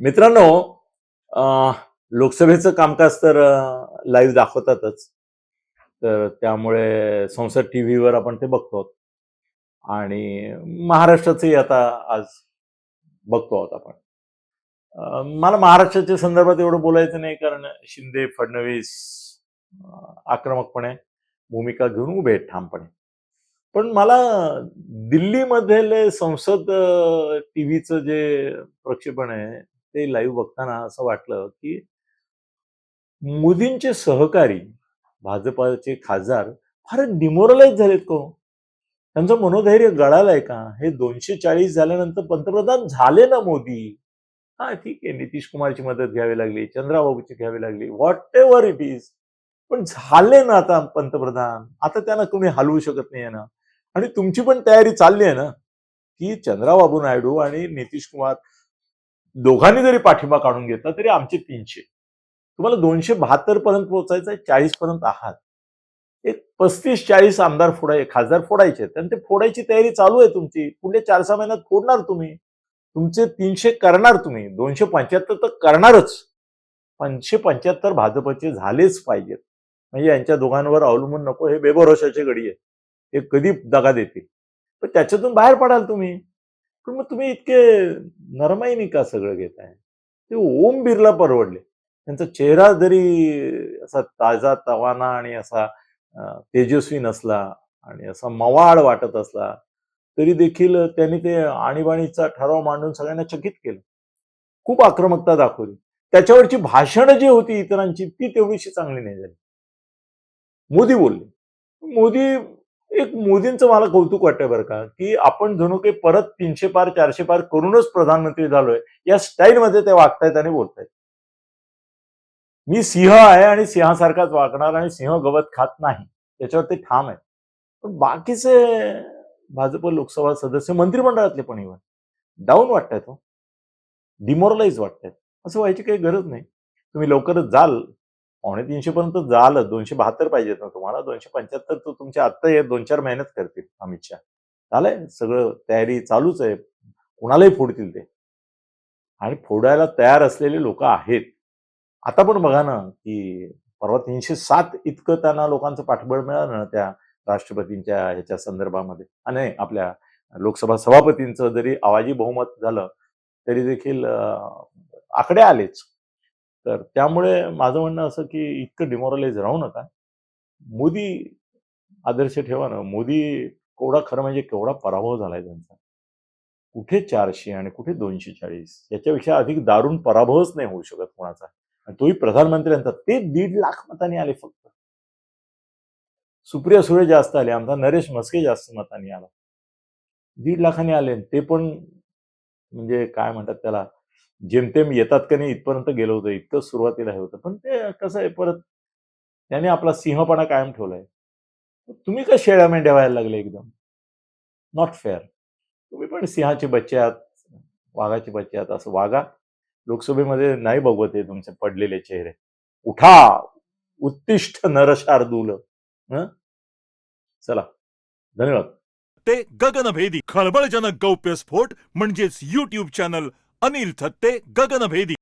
मित्रांनो लोकसभेचं कामकाज तर लाईव्ह दाखवतातच. तर त्यामुळे संसद टी व्हीवर आपण ते बघतो आणि महाराष्ट्राचंही आता आज बघतो आहोत आपण. मला महाराष्ट्राच्या संदर्भात एवढं बोलायचं नाही कारण शिंदे फडणवीस आक्रमकपणे भूमिका घेऊन उभे आहेत ठामपणे. पण मला दिल्लीमधले संसद टीव्हीचं जे प्रक्षेपण आहे ते लाईव्ह बघताना असं वाटलं की मोदींचे सहकारी भाजपाचे खासदार फार डिमोरलाइज झालेत को त्यांचं मनोधैर्य गळालंय का? हे दोनशे चाळीस झाल्यानंतर पंतप्रधान झाले ना मोदी? हा ठीक आहे नितीश कुमारची मदत घ्यावी लागली चंद्राबाबूची घ्यावी लागली व्हॉट एव्हर इट इज पण झाले ना आता पंतप्रधान? आता त्यांना तुम्ही हलवू शकत नाही ना? आणि तुमची पण तयारी चालली आहे ना? की चंद्राबाबू नायडू आणि नितीश कुमार दोघांनी जरी पाठिंबा काढून घेतला तरी आमचे तीनशे. तुम्हाला दोनशे बहात्तर पर्यंत पोहोचायचं आहे चाळीस पर्यंत आहात. एक पस्तीस चाळीस आमदार फोडाय खासदार फोडायचे आहेत. आणि ते फोडायची तयारी चालू आहे तुमची. पुढे चार सहा महिन्यात फोडणार तुम्ही. तुमचे तीनशे करणार तुम्ही. दोनशे पंच्याहत्तर तर करणारच. पाचशे पंच्याहत्तर भाजपचे झालेच पाहिजेत. म्हणजे यांच्या दोघांवर अवलंबून नको हे बेभरोशाचे गडी आहे. हे कधी दगा देतील. पण त्याच्यातून बाहेर पडाल तुम्ही. पण मग तुम्ही इतके नरमाईने का सगळं घेताय? ते ओम बिर्ला परवडले. त्यांचा चेहरा जरी असा ताजा तवाना आणि असा तेजस्वी नसला आणि असा मवाळ वाटत असला तरी देखील त्यांनी ते आणीबाणीचा ठराव मांडून सगळ्यांना चकित केलं. खूप आक्रमकता दाखवली. त्याच्यावरची भाषणं जी होती इतरांची ती तेवढीशी चांगली नाही झाली. मोदी बोलले. मोदी एक मोदींचं मला कौतुक वाटतंय बरं का की आपण जणू काही परत तीनशे पार चारशे पार करूनच प्रधानमंत्री झालोय या स्टाईलमध्ये ते वागतायत आणि बोलतायत. मी सिंह आहे आणि सिंहासारखाच वागणार आणि सिंह गवत खात नाही त्याच्यावर ते ठाम आहे पण बाकीचे भाजप लोकसभा सदस्य मंत्रिमंडळातले पण इव्हन डाऊन वाटतायत हो. डिमोरलाइज वाटतायत. असं व्हायची काही गरज नाही. तुम्ही लवकरच जाल. पावणे तीनशे पर्यंत जाल दोनशे बहात्तर पाहिजेत ना तुम्हाला. दोनशे पंच्याहत्तर तर तुमच्या आत्ता हे दोन चार महिन्यात करतील अमित शहा. झालंय. सगळं तयारी चालूच आहे. कुणालाही फोडतील ते. आणि फोडायला तयार असलेले लोक आहेत. आता पण बघा ना की परवा तीनशे सात इतकं त्यांना लोकांचं पाठबळ मिळालं ना त्या राष्ट्रपतींच्या ह्याच्या संदर्भामध्ये. आणि आपल्या लोकसभा सभापतींचं जरी आवाजी बहुमत झालं तरी देखील आकडे आलेच. तर त्यामुळे माझं म्हणणं असं की इतकं डिमॉरलाइज राहू नका. मोदी आदर्श ठेवा ना. मोदी केवढा खरं म्हणजे केवढा पराभव झालाय त्यांचा. कुठे चारशे आणि कुठे दोनशे चाळीस याच्यापेक्षा अधिक दारुण पराभवच नाही होऊ शकत कोणाचा. आणि तोही प्रधानमंत्र्यांचा ते दीड लाख मतांनी आले फक्त. सुप्रिया सुळे जास्त आले. आमचा नरेश म्हस्के जास्त मतांनी आला. दीड लाखांनी आले. ते पण म्हणजे काय म्हणतात त्याला? जेमतेम येतात का नाही इथपर्यंत गेलो होतं इतकं सुरुवातीला हे होतं. पण ते कसं आहे परत त्याने आपला सिंहपणा कायम ठेवलाय. तुम्ही का शेळ्या मेंढ्या व्हायला लागले एकदम? नॉट फेअर तुम्ही पण सिंहाचे बच्चे आहात वाघाचे बच्चे आहात असं वागा. लोकसभेमध्ये नाही बघवत आहे तुमचे पडलेले चेहरे. उठा! उत्तिष्ठ नरशार्दूल. चला. धन्यवाद. ते गगनभेदी खळबळजनक गौप्यस्फोट म्हणजेच युट्यूब चॅनल अनिल थत्ते गगनभेदी.